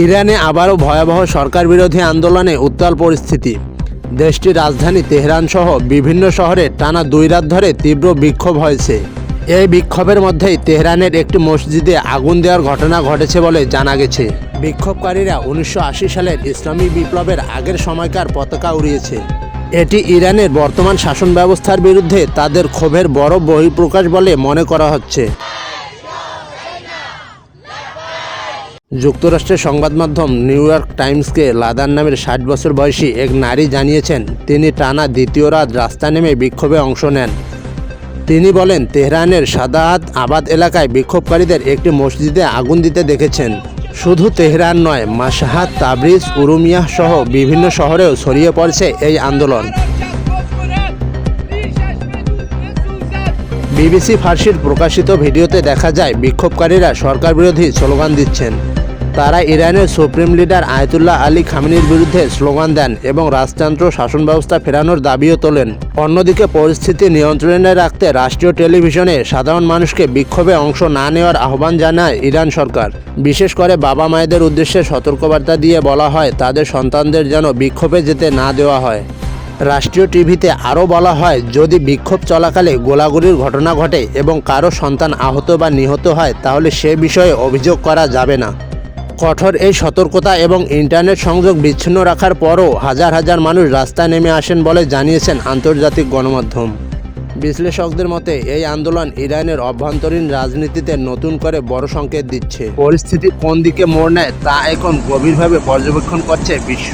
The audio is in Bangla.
ইরানে আবারও ভয়াবহ সরকার বিরোধী আন্দোলনে উত্তাল পরিস্থিতি। দেশটির রাজধানী তেহরান সহ বিভিন্ন শহরে টানা দুই রাত ধরে তীব্র বিক্ষোভ হয়েছে। এই বিক্ষোভের মধ্যেই তেহরানের একটি মসজিদে আগুন দেওয়ার ঘটনা ঘটেছে বলে জানা গেছে। বিক্ষোভকারীরা উনিশশো আশি সালের ইসলামী বিপ্লবের আগের সময়কার পতাকা উড়িয়েছে। এটি ইরানের বর্তমান শাসন ব্যবস্থার বিরুদ্ধে তাদের ক্ষোভের বড় বহিঃপ্রকাশ বলে মনে করা হচ্ছে। যুক্তরাষ্ট্রের সংবাদ মাধ্যম নিউ ইয়র্ক টাইমসকে লাদান নামের ষাট বছর বয়সী এক নারী জানিয়েছেন, তিনি টানা দ্বিতীয় রাত রাস্তা নেমে বিক্ষোভে অংশ নেন। তিনি বলেন, তেহরানের সাদাহাত আবাদ এলাকায় বিক্ষোভকারীদের একটি মসজিদে আগুন দিতে দেখেছেন। শুধু তেহরান নয় মাসাহাত তাবরিজ উরুমিয়াহ সহ বিভিন্ন শহরেও ছড়িয়ে পড়ছে এই আন্দোলন। বিবিসি ফার্সির প্রকাশিত ভিডিওতে দেখা যায়, বিক্ষোভকারীরা সরকার বিরোধী স্লোগান দিচ্ছেন। তারা ইরানের সুপ্রিম লিডার আয়তুল্লাহ আলী খামিনির বিরুদ্ধে স্লোগান দেন এবং রাজতন্ত্র শাসন ব্যবস্থা ফেরানোর দাবিও তোলেন। অন্যদিকে পরিস্থিতি নিয়ন্ত্রণে রাখতে রাষ্ট্রীয় টেলিভিশনে সাধারণ মানুষকে বিক্ষোভে অংশ না নেওয়ার আহ্বান জানায় ইরান সরকার। বিশেষ করে বাবা মায়েদের উদ্দেশ্যে সতর্কবার্তা দিয়ে বলা হয়, তাদের সন্তানদের যেন বিক্ষোভে যেতে না দেওয়া হয়। রাষ্ট্রীয় টিভিতে আরও বলা হয়, যদি বিক্ষোভ চলাকালে গোলাগুলির ঘটনা ঘটে এবং কারও সন্তান আহত বা নিহত হয়, তাহলে সে বিষয়ে অভিযোগ করা যাবে না। কঠোর এই সতর্কতা এবং ইন্টারনেট সংযোগ বিচ্ছিন্ন রাখার পরও হাজার হাজার মানুষ রাস্তায় নেমে আসেন বলে জানিয়েছেন আন্তর্জাতিক গণমাধ্যম। বিশ্লেষকদের মতে, এই আন্দোলন ইরানের অভ্যন্তরীণ রাজনীতিতে নতুন করে বড় সংকেত দিচ্ছে। পরিস্থিতি কোন দিকে মোড় নেয় তা এখন গভীরভাবে পর্যবেক্ষণ করছে বিশ্ব।